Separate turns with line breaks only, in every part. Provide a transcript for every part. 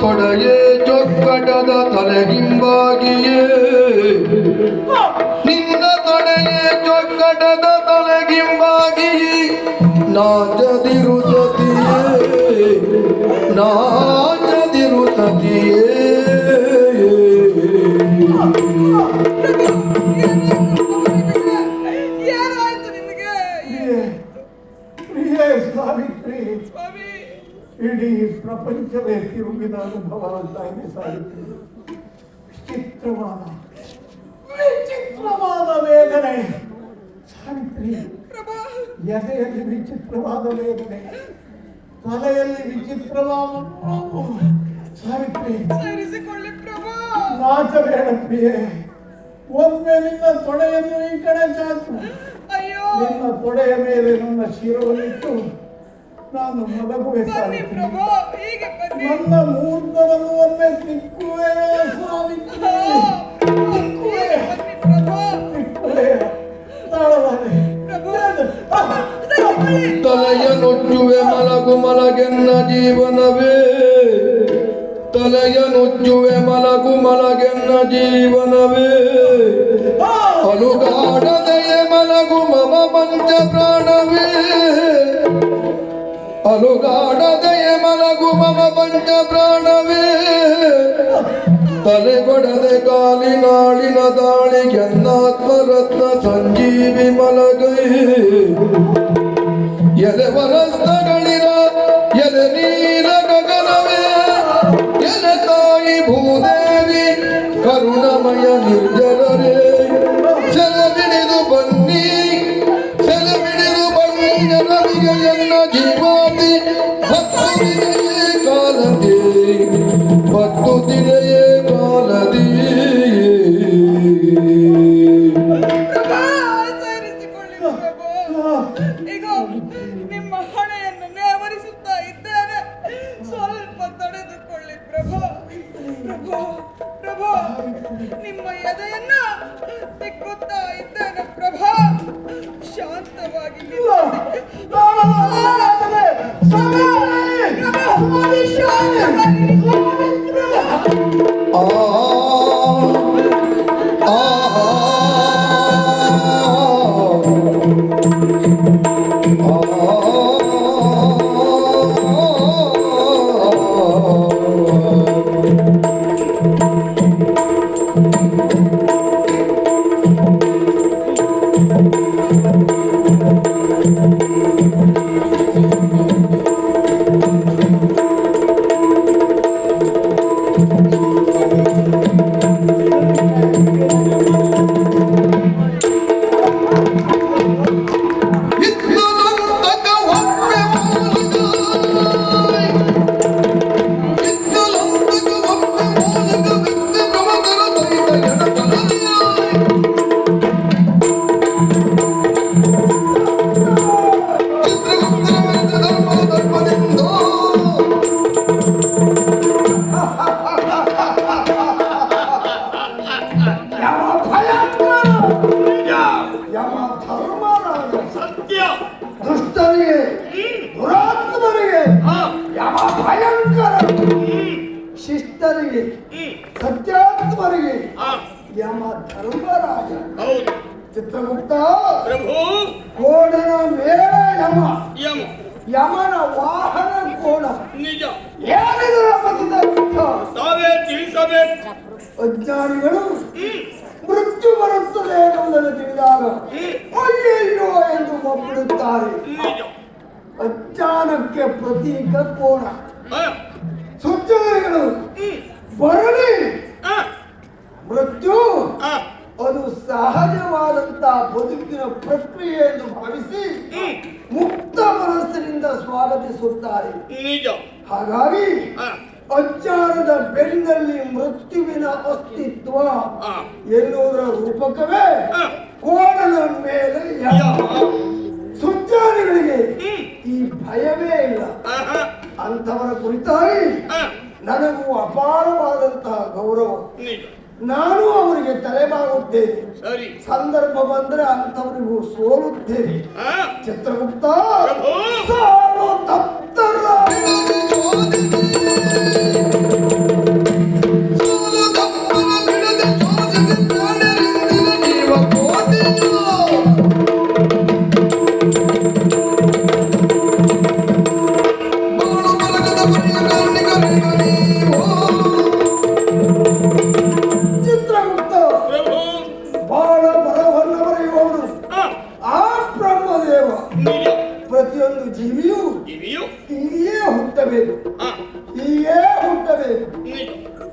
ತೊಡೆಯೇ ಚೊಕ್ಕಟದ ತಲೆ ಹಿಂಬಾಗಿಯೇ. ನಿನ್ನ ತೊಡೆಯೇ ಚೊಕ್ಕಟದ
ತಲೆ ಹಿಂಬಾಗಿ
ನಾ ಜದಿರು
ಜೊತೆಯೇ
ನಾ ಪ್ರಪಂಚವೇ ತಿರುಗಿದ ಅನುಭವ ಅಂತ ಇದೆ ಸಾಹಿತ್ಯ ವಿಚಿತ್ರವಾದ ವಿಚಿತ್ರವಾದ ವೇದನೆ. ಸಾವಿತ್ರಿ ಎದೆಯಲ್ಲಿ ವಿಚಿತ್ರವಾದ ವೇದನೆ. ತಲೆಯಲ್ಲಿ ವಿಚಿತ್ರವಾದ. ಸಾವಿತ್ರಿ ನಾಚಬೇಡ ಪ್ರಿಯೆ ಒಮ್ಮೆ ನಿನ್ನ ತೊಡೆಯನ್ನು ಈ ಕಡೆ ಚಾಚು.
ಅಯ್ಯೋ.
ನಿನ್ನ ತೊಡೆಯ ಮೇಲೆ ನನ್ನ ಶಿರವನ್ನಿಟ್ಟು ನಾನು ಮಲಗುವೆ
ಬನ್ನಿ
ಸಾವಿತ್ರಿ
ಪ್ರಭಾ ಹೀಗೆ ಬನ್ನಿ.
ನನ್ನ ಮೂರ್ಧವನ್ನು ಒಮ್ಮೆ ತಿಕ್ಕುವೆ ಸಾವಿತ್ರಿ ತಿಕ್ಕುವೆ
ಬನ್ನಿ ಪ್ರಭಾ.
ತಲೆಯ ನುಜ್ಜುವೆ ಮಲಗು ಮಲಗೆನ್ನ ಜೀವನವೇ. ತಲೆಯ ನುಜ್ಜುವೆ ಮಲಗು ಮಲಗೆನ್ನ ಜೀವನವೇ. ಅಲುಗಾಡದೆಯ ಪಂಚ ಪ್ರಾಣವೇ. ತಲೆಗೊಡದೆ ಕಾಲಿನಾಳಿನ ದಾಳಿಗೆನ್ನಾತ್ಮರತ್ನ ಸಂಜೀವಿ ಮಲಗೈ. ಎಲೆ ವರಸ್ತಗಳಿರ ಎಲೆ ನೀರ ಗಗನವೇ. ಎಲೆ ತಾಯಿ ಭೂದೇವಿ, ಕರುಣಮಯ ನಿರ್ಜರರೇ ಸೆಲವಿಡಿದು ಬನ್ನಿ ಸೆಲವಿಡಿದು ಬನ್ನಿ ಜನರಿಗೆ ಜೀವಾತಿ
பத்து திரு
ಅಜ್ಞಾನಿಗಳು ಮೃತ್ಯು ಬರುತ್ತದೆ ಎನ್ನುವುದನ್ನು ತಿಳಿದಾಗ ಅಯ್ಯಯ್ಯೋ ಎಂದು ಒಪ್ಪಿಡುತ್ತಾರೆ. ಅಜ್ಞಾನಕ್ಕೆ ಪ್ರತೀಕ ಕೋಣ.
ಹ್ಮ್.
ಬರಲಿ. ಮೃತ್ಯು ಅದು ಸಹಜವಾದಂತಹ ಬದುಕಿನ ಪ್ರಕ್ರಿಯೆ ಎಂದು ಭಾವಿಸಿ ಮುಕ್ತ ಮನಸ್ಸಿನಿಂದ ಸ್ವಾಗತಿಸುತ್ತಾರೆ. ಹಾಗಾಗಿ ಅಜ್ಞಾನದ ಬೆನ್ನಲ್ಲಿ ಮೃತ್ಯುವಿನ ಅಸ್ತಿತ್ವ. ಎನ್ನುವುದರ ರೂಪಕವೇ? ಕೋಣನ ಮೇಲೆ
ಸುಜ್ಜಾನಿಗಳಿಗೆ.
ಈ ಭಯವೇ ಇಲ್ಲ. ಅಂಥವರ ಕುರಿತಾಗಿ ನನಗೂ ಅಪಾರವಾದಂತಹ ಗೌರವ. ನಾನು. ಅವರಿಗೆ ತಲೆಬಾಗುತ್ತೇನೆ. ಸಂದರ್ಭ ಬಂದ್ರೆ ಅಂತವರಿಗೂ ಸೋಲುತ್ತೇನೆ. ಸಾಲು ಚಿತ್ರಗುಪ್ತ Thank
you.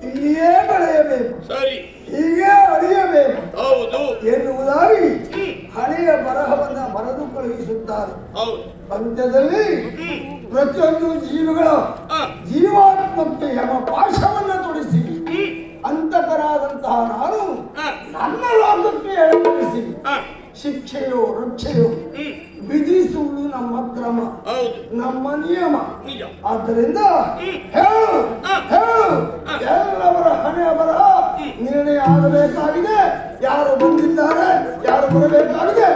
ಇಲ್ಲಿಯೇ ಬೆಳೆಯಬೇಕು.
ಸರಿ.
ಹೀಗೆ ಅಳಿಯಬೇಕು.
ಹೌದು.
ಎನ್ನುವುದಾಗಿ. ಹಳೆಯ ಬರಹವನ್ನ ಬರೆದು ಕಳುಹಿಸುತ್ತಾರೆ.
ಪಂದ್ಯದಲ್ಲಿ
ಪ್ರತಿಯೊಂದು ಜೀವಿಗಳ ಜೀವಾತ್ಮಕ್ಕೆ ಯಮ ಪಾಶವನ್ನ ತೊಡಿಸಿ ಅಂತಕರಾದಂತಹ ನಾನು ನನ್ನ ಲೋಕಕ್ಕೆ
ಎಳಪಡಿಸಿ
ಶಿಕ್ಷೆಯೋ ರಕ್ಷೆಯೋ ವಿಧಿಸುವುದು ನಮ್ಮ ಕ್ರಮ ನಮ್ಮ ನಿಯಮ. ಆದ್ದರಿಂದ. ಹೇಳು ಹೇಳು. ಹಣೆ ಬರಹ ನಿರ್ಣಯ ಆಗಬೇಕಾಗಿದೆ. ಯಾರು ಬಂದಿದ್ದಾರೆ ಯಾರು ಬರಬೇಕಾಗಿದೆ.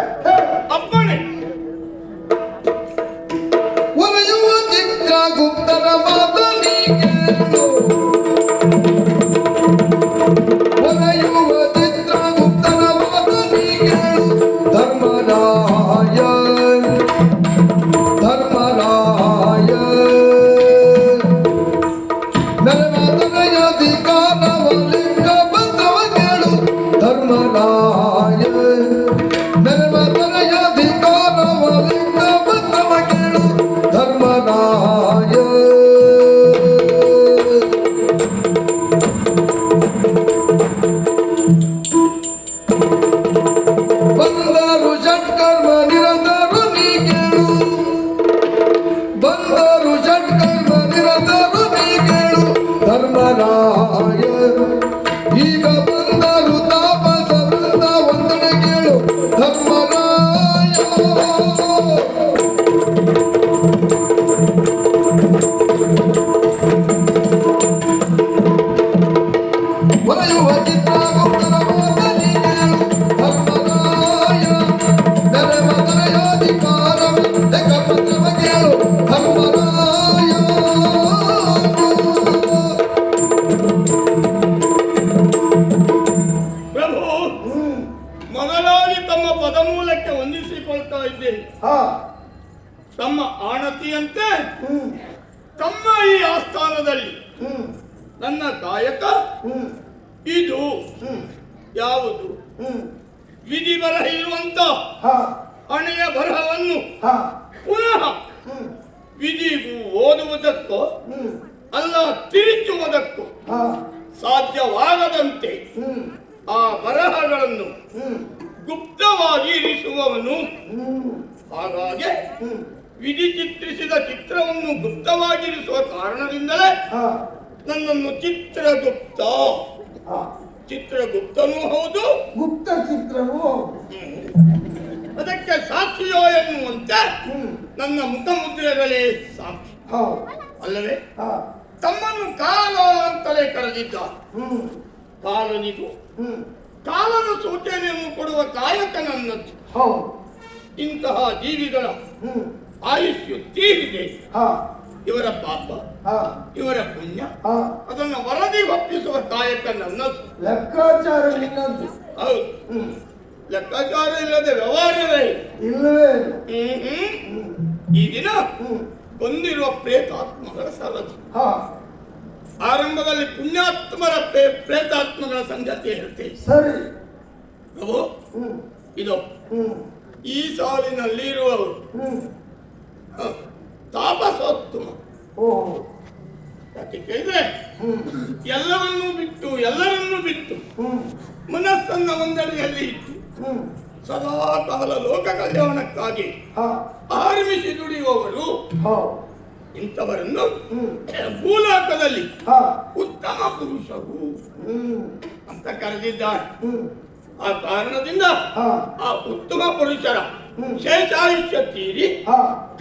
ಈಗ
ಪ್ರಭು ಮೊದಲಾಗಿ ತಮ್ಮ ಪದಮೂಲಕ್ಕೆ ಹೊಂದಿಸಿಕೊಳ್ತಾ ಇದ್ದೇನೆ.
ಹಾ.
ತಮ್ಮ ಆಣತಿಯಂತೆ ತಮ್ಮ ಈ ಆಸ್ಥಾನದಲ್ಲಿ ನನ್ನ ಕಾಯಕ ಇದು ಯಾವುದು? ವಿಧಿ ಬರಹ ಇರುವಂತ ಹಣೆಯ ಬರಹವನ್ನು ಪುನಃ ವಿಧಿಗೂ ಓದುವುದಕ್ಕೋ ಅಲ್ಲ ತಿರುಚುವುದಕ್ಕೂ
ಹಾ.
ಸಾಧ್ಯವಾಗದಂತೆ ಆ ಬರಹಗಳನ್ನು ಗುಪ್ತವಾಗಿ ಇರಿಸುವವನು. ಹಾಗಾಗಿ ವಿಧಿ ಚಿತ್ರಿಸಿದ ಚಿತ್ರವನ್ನು ಗುಪ್ತವಾಗಿರಿಸುವ ಕಾರಣದಿಂದಲೇ ನನ್ನನ್ನು ಚಿತ್ರಗುಪ್ತ. ಚಿತ್ರಗುಪ್ತನೂ ಹೌದು.
ಗುಪ್ತ ಚಿತ್ರವು
ಅದಕ್ಕೆ ಸಾಕ್ಷಿಯೋ ಎನ್ನುವಂತೆ
ನನ್ನ
ನನ್ನ ಮುಖಮುದ್ರೆಗಳೇ ಸಾಕ್ಷಿ. ಅಲ್ಲವೇ?
ಹಾ.
ತಮ್ಮನ್ನು ಕಾಲ ಅಂತಲೇ ಕರೆದಿದ್ದ. ಕಾಲನಿಗು ಕಾಲನ ಸೂಚನೆಯನ್ನು ಕೊಡುವ ಕಾಯಕ ನನ್ನದ್ದು
ಹೌದು.
ಇಂತಹ ಜೀವಿಗಳ ಆಯುಷ್ಯ ತೀರಿದೆ. ಇವರ ಪಾಪ ಇವರ ಪುಣ್ಯ ಅದನ್ನು ವರದಿ ಒಪ್ಪಿಸುವ ಕಾಯಕ ನನ್ನದು
ಲೆಕ್ಕಾಚಾರ
ಹೌದು. ಲೆಕ್ಕಾಚಾರ ಇಲ್ಲದೆ ವ್ಯವಹಾರವೇ.
ಇಲ್ಲವೇ
ಈ ದಿನ ಬಂದಿರುವ ಪ್ರೇತಾತ್ಮಗಳ ಸರದಿ.
ಹಾ.
ಆರಂಭದಲ್ಲಿ ಪುಣ್ಯಾತ್ಮರ ಪ್ರೇ- ಪ್ರೇತಾತ್ಮಗಳ ಸಂಗತಿ ಹೇಳ್ತೇವೆ
ಸರಿ.
ಪ್ರಭು ಇದು ಈ ಸಾಲಿನಲ್ಲಿ ಇರುವವರು ತಾಪಸೋತ್ತಮ. ಯಾಕೆ ಕೇಳಿದ್ರೆ? ಎಲ್ಲವನ್ನೂ ಬಿಟ್ಟು ಎಲ್ಲರನ್ನೂ ಬಿಟ್ಟು ಮನಸ್ಸನ್ನ ಒಂದಡಿಯಲ್ಲಿ ಇಟ್ಟು ಸದಾ ಕಾಲ ಲೋಕ ಕಲ್ಯಾಣಕ್ಕಾಗಿ ಆರಂಭಿಸಿ ದುಡಿಯುವವರು ಇಂಥವರನ್ನು ಭೂಲೋಕದಲ್ಲಿ ಉತ್ತಮ ಪುರುಷರು ಅಂತ ಕರೆದಿದ್ದಾರೆ. ಆ ಕಾರಣದಿಂದ ಆ ಉತ್ತಮ ಪುರುಷರ. ಶೇಷಾಯುಷ್ಯ ತೀರಿ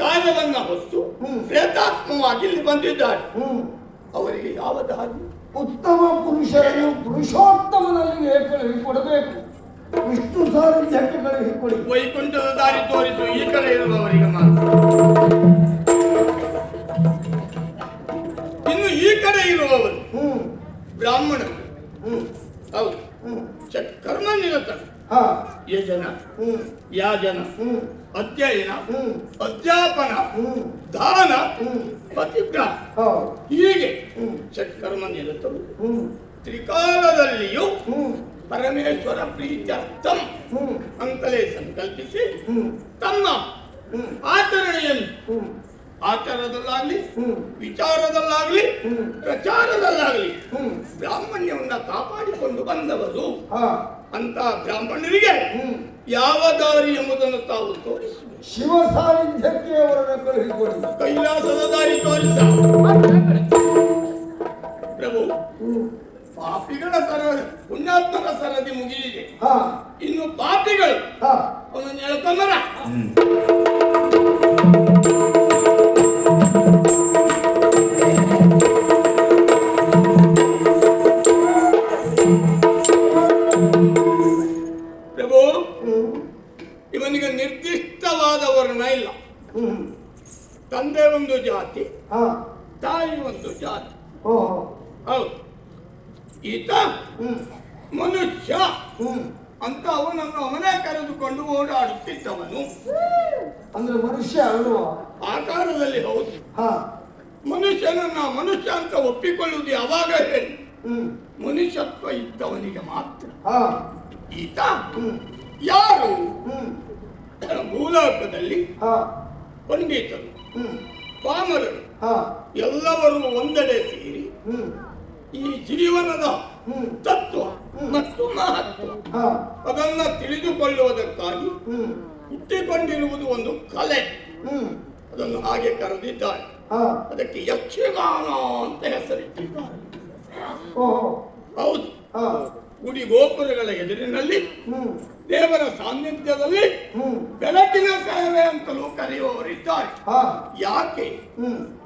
ಕಾಯವನ್ನ ಹೊತ್ತು. ಪ್ರೇತಾತ್ಮವಾಗಿ ಇಲ್ಲಿ ಬಂದಿದ್ದಾರೆ. ಅವರಿಗೆ ಯಾವ ದಾರಿ?
ಉತ್ತಮ ಪುರುಷರನ್ನು ಪುರುಷೋತ್ತಮನಲ್ಲಿ ಕೊಡಬೇಕು. ವಿಷ್ಣು ಸಾರಥ್ಯಕ್ಕೆ ಕಳುಹಿ ಹಿಡ್ಕೊಳ್ಳಿ.
ವೈಕುಂಠದ ದಾರಿ ತೋರಿಸು ಈ ಕಡೆ ಇರುವವರಿಗೆ ಮಾತ್ರ. ಇನ್ನು ಈ ಕಡೆ ಇರುವವರು
ಹ್ಮ್.
ಬ್ರಾಹ್ಮಣ.
ಹ್ಮ್.
ಹೌದು.
ಹ್ಮ್.
ಕರ್ಮ ನಿರತ
ಹಾ.
ಯಜನ.
ಹ್ಮ್.
ಯಾಜನ.
ಹ್ಮ್.
ಅಧ್ಯಯನ.
ಹ್ಮ್.
ಅಧ್ಯಾಪನ.
ಹ್ಮ್.
ದಾನ.
ಹ್ಮ್. ಪತಿಗ್ರಹ.
ಹೀಗೆ.
ಹ್ಮ್.
ಷಟ್ಕರ್ಮ ನಿರತರು
ಹ್ಮ್.
ತ್ರಿಕಾಲದಲ್ಲಿಯೂ
ಹ್ಮ್.
ಪರಮೇಶ್ವರ ಪ್ರೀತ್ಯರ್ಥಂ. ಅಂತಲೇ ಸಂಕಲ್ಪಿಸಿ
ತನ್ನ
ಆಚರಣೆಯನ್ನು ಆಚಾರದಲ್ಲಾಗ್ಲಿ ವಿಚಾರದಲ್ಲಾಗ್ಲಿ ಪ್ರಚಾರದಲ್ಲಾಗ್ಲಿ
ಹ್ಮ್.
ಬ್ರಾಹ್ಮಣ್ಯವನ್ನ ಕಾಪಾಡಿಕೊಂಡು ಬಂದವರು ಅಂತ ಬ್ರಾಹ್ಮಣರಿಗೆ
ಹ್ಮ್.
ಯಾವ ದಾರಿ ಎಂಬುದನ್ನು ತಾವು ತೋರಿಸಿ
ಶಿವ ಸಾನ್ನಿಧ್ಯಕ್ಕೆ ಅವರನ್ನು ಕಳುಹಿಕೊಡಿ
ಕೈಲಾಸದ ದಾರಿ ತೋರಿಸ. ಪ್ರಭು ಪಾಪಿಗಳ ಸರ ಪುಣ್ಯಾತ್ಮಕ ಸರದಿ ಮುಗಿದಿದೆ.
ಹಾ.
ಇನ್ನು ಪಾಪಿಗಳು
ಹಾ.
ಅವನನ್ನು ಹೇಳ್ಕೊಂಬರ. ಮನುಷ್ಯತ್ವ ಇದ್ದವನಿಗೆ ಮಾತ್ರ. ಈತ ಯಾರು?
ಹಾ.
ಪಂಡಿತರು ಪಾಮರರು
ಹಾ.
ಎಲ್ಲವರು ಒಂದೆಡೆ ಸೇರಿ ಈ ಜೀವನದ ತತ್ವ ಮತ್ತು ಮಹತ್ವ ಅದನ್ನ ತಿಳಿದುಕೊಳ್ಳುವುದಕ್ಕಾಗಿ ಹುಟ್ಟಿಕೊಂಡಿರುವುದು ಒಂದು ಕಲೆ. ಅದನ್ನು ಹಾಗೆ ಕರೆದಿದ್ದಾರೆ. ಅದಕ್ಕೆ ಯಕ್ಷಗಾನ ಅಂತ ಹೆಸರಿಟ್ಟಿದ್ದಾರೆ. ಹೌದು. ಗುಡಿ ಗೋಪುರಗಳ ಎದುರಿನಲ್ಲಿ ದೇವರ ಸಾನ್ನಿಧ್ಯದಲ್ಲಿ ಬೆಳಕಿನ ಸೇವೆ ಅಂತಲೂ ಕರೆಯುವವರಿದ್ದಾರೆ. ಯಾಕೆ?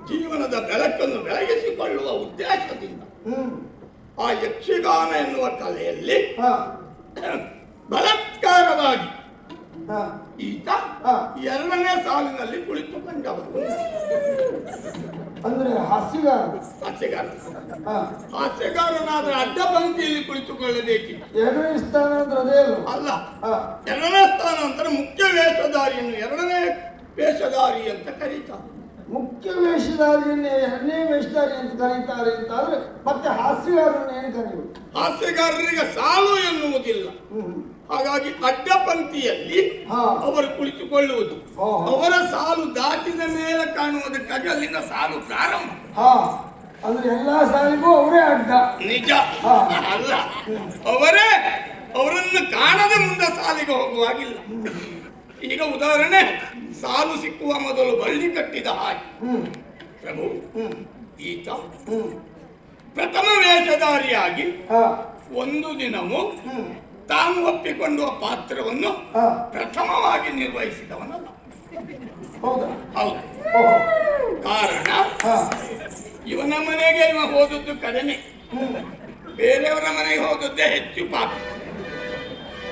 ಜೀವನದ ಬೆಳಕನ್ನು ಬೆಳಗಿಸಿಕೊಳ್ಳುವ ಉದ್ದೇಶದಿಂದ. ಆ ಯಕ್ಷಗಾನ ಎನ್ನುವ ಕಲೆಯಲ್ಲಿ ಬಲತ್ಕಾರವಾಗಿ ಈತ. ಎರಡನೇ ಸಾಲಿನಲ್ಲಿ ಕುಳಿತುಕೊಂಡವರು
ಅಂದ್ರೆ ಹಾಸ್ಯಗಾರ
ಹಾಸ್ಯಗಾರ ಹಾಸ್ಯಗಾರನಾದ್ರೆ ಅಡ್ಡ ಪಂಕ್ತಿಯಲ್ಲಿ ಕುಳಿತುಕೊಳ್ಳಬೇಕಿತ್ತು
ಎರಡನೇ ಸ್ಥಾನ ಅಂದ್ರೆ ಅದೇ
ಅಲ್ಲ. ಎರಡನೇ ಸ್ಥಾನ ಅಂದ್ರೆ ಮುಖ್ಯ ವೇಷಧಾರಿಯನ್ನು ಎರಡನೇ ವೇಷಧಾರಿ ಅಂತ ಕರೀತಾರೆ.
ಮುಖ್ಯ ವೇಷಧಾರಿಯನ್ನೇ ಎರಡನೇ ವೇಷಧಾರಿ ಅಂತ ಕರೀತಾರೆ ಅಂತ ಆದ್ರೆ ಮತ್ತೆ ಹಾಸ್ಯಗಾರನ ಏನು ಕರೆಯುವುದು
ಹಾಸ್ಯಗಾರರಿಗೆ ಸಾಲು ಎನ್ನುವುದಿಲ್ಲ.
ಹ್ಮ್.
ಹಾಗಾಗಿ ಅಡ್ಡ ಪಂಕ್ತಿಯಲ್ಲಿ ಅವರು ಕುಳಿತುಕೊಳ್ಳುವುದು. ಅವರ ಸಾಲು ದಾಟಿದ ಮೇಲೆ ಕಾಣುವುದಕ್ಕಾಗಿ ಅಲ್ಲಿನ ಸಾಲು ಪ್ರಾರಂಭ.
ಅಂದ್ರೆ ಎಲ್ಲಾ ಸಾಲಿಗೂ ಅವರೇ ಅಡ್ಡ.
ನಿಜ. ಅಲ್ಲ ಅವರೇ ಅವರನ್ನು ಕಾಣದ ಮುಂದೆ ಸಾಲಿಗೆ ಹೋಗುವಾಗಿಲ್ಲ. ಈಗ ಉದಾಹರಣೆ ಸಾಲು ಸಿಕ್ಕುವ ಮೊದಲು ಬಳ್ಳಿ ಕಟ್ಟಿದ ಹಾಗೆ. ಪ್ರಭು ಈತ ಪ್ರಥಮ ವೇಷಧಾರಿಯಾಗಿ ಒಂದು ದಿನವೂ ತಾನು ಒಪ್ಪಿಕೊಂಡುವ ಪಾತ್ರವನ್ನು ಪ್ರಥಮವಾಗಿ ನಿರ್ವಹಿಸಿದವನಲ್ಲ.
ಹೌದಾ?
ಹೌದು. ಕಾರಣ ಇವನ ಮನೆಗೆ ಇವ ಹೋದದ್ದು ಕಡಿಮೆ. ಬೇರೆಯವರ ಮನೆಗೆ ಹೋದದ್ದೇ ಹೆಚ್ಚು ಪಾಪ.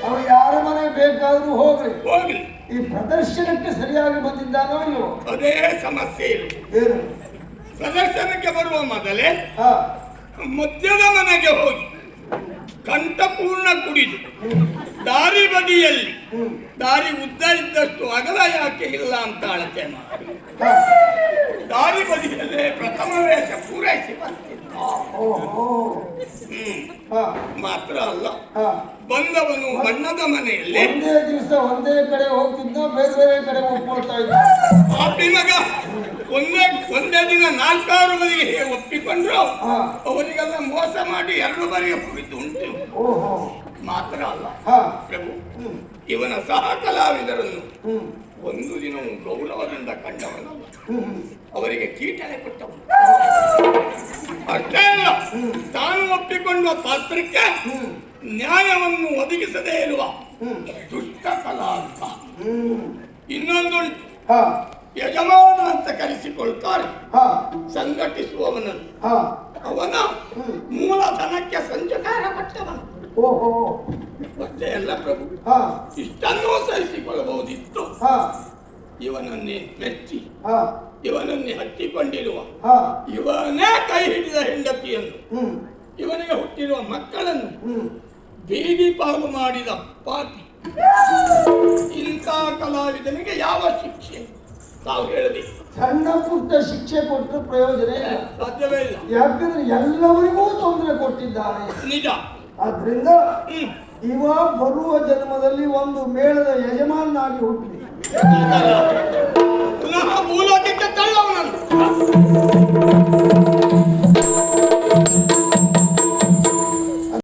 ಅವ್ರು ಯಾರ ಮನೆ ಬೇಕಾದ್ರೂ ಹೋಗ್ಲಿ.
ಹೋಗ್ಲಿ.
ಈ ಪ್ರದರ್ಶನಕ್ಕೆ ಸರಿಯಾಗಿ ಬಂದಿದ್ದಾನೋ ಇಲ್ಲೋ
ಅದೇ ಸಮಸ್ಯೆ
ಏನು?
ಪ್ರದರ್ಶನಕ್ಕೆ ಬರುವ ಮೊದಲೇ
ಹಾ.
ಮದ್ಯದ ಮನೆಗೆ ಹೋಗಿ. ಕಂಠಪೂರ್ಣ ಕುಡಿದು ದಾರಿ ಬದಿಯಲ್ಲಿ ದಾರಿ ಉದ್ದ ಇದ್ದಷ್ಟು ಅಗಲ ಯಾಕೆ ಇಲ್ಲ ಅಂತ ಅಳತೆ ಮಾಡಿ. ದಾರಿ ಬದಿಯಲ್ಲೇ ಪ್ರಥಮ ವೇಷ ಪೂರೈಸಿ ಮಾತ್ರ ಅಲ್ಲ ಬಂದವನು ಬಣ್ಣದ ಮನೆಯಲ್ಲಿ
ಒಂದೇ ದಿವಸ ಒಂದೇ ಕಡೆ ಹೋಗ್ತಿದ್ದ ಬೇರೆ ಬೇರೆ ಕಡೆ ಹೋಗ್ಕೊಳ್ತಾ ಇದ್ದ.
ಒಂದೇ ಒಂದೇ ದಿನ ನಾಲ್ಕಾರು ಬದಿಗೆ ಹೇಗೆ ಒಪ್ಪಿಕೊಂಡ್ರು. ಅವರಿಗೆಲ್ಲ ಮೋಸ ಮಾಡಿ ಎರಡು ಬಾರಿಗೆ ಹೋಗಿದ್ದು ಉಂಟು. ಮಾತ್ರ ಅಲ್ಲ. ಪ್ರಭು ಇವನ ಸಹ ಕಲಾವಿದರನ್ನು ಒಂದು ದಿನವೂ ಗೌರವದಿಂದ ಕಂಡವನಲ್ಲ. ಅವರಿಗೆ ಕೀಟನೆ ಕೊಟ್ಟವನು ಅಷ್ಟೇ ಅಲ್ಲ ತಾನು ಒಪ್ಪಿಕೊಂಡ ಪಾತ್ರಕ್ಕೆ ನ್ಯಾಯವನ್ನು ಒದಗಿಸದೇ ಇರುವ ದುಷ್ಟ ಕಲಾವಿದ
ಇನ್ನೊಂದು
ಇನ್ನೊಂದುಂಟು.
ಹಾ.
ಯಜಮಾನ ಅಂತ ಕರೆಸಿಕೊಳ್ತಾರೆ.
ಹಾ.
ಸಂಘಟಿಸುವವನನ್ನು
ಹಾ.
ಅವನ. ಮೂಲಧನಕ್ಕೆ ಸಂಜಕಾರ ಕೊಟ್ಟವನು.
ಓಹೋ.
ಮತ್ತೆ ಎಲ್ಲ ಪ್ರಭು
ಹಾ.
ಇಷ್ಟನ್ನೂ ಸಹಿಸಿಕೊಳ್ಳಬಹುದಿತ್ತು.
ಹಾ.
ಇವನನ್ನೇ ಮೆಚ್ಚಿ
ಹಾ.
ಇವನನ್ನೇ
ಹತ್ತಿಕೊಂಡಿರುವ.
ಇವನೇ ಕೈ ಹಿಡಿದ ಹೆಂಡತಿಯನ್ನು. ಇವನಿಗೆ ಹುಟ್ಟಿರುವ ಮಕ್ಕಳನ್ನು ಬೀದಿ ಪಾಲು ಮಾಡಿದ ಪಾಪಿ. ಇಂಥ ಕಲಾವಿದನಿಗೆ ಯಾವ ಶಿಕ್ಷೆ? ತಾವು ಹೇಳಬೇಕು
ಸಣ್ಣ ಪುಟ್ಟ ಶಿಕ್ಷೆ ಕೊಟ್ಟು ಪ್ರಯೋಜನ ಇಲ್ಲ.
ಸಾಧ್ಯವೇ ಇಲ್ಲ.
ಯಾಕಂದ್ರೆ ಎಲ್ಲವರಿಗೂ ತೊಂದರೆ ಕೊಟ್ಟಿದ್ದಾರೆ.
ನಿಜ.
ಆದ್ರಿಂದ ಇವ ಬರುವ ಜನ್ಮದಲ್ಲಿ ಒಂದು ಮೇಳದ ಯಜಮಾನಾಗಿ ಹುಟ್ಟಲಿ
ತಳ್ಳವನನ್ನು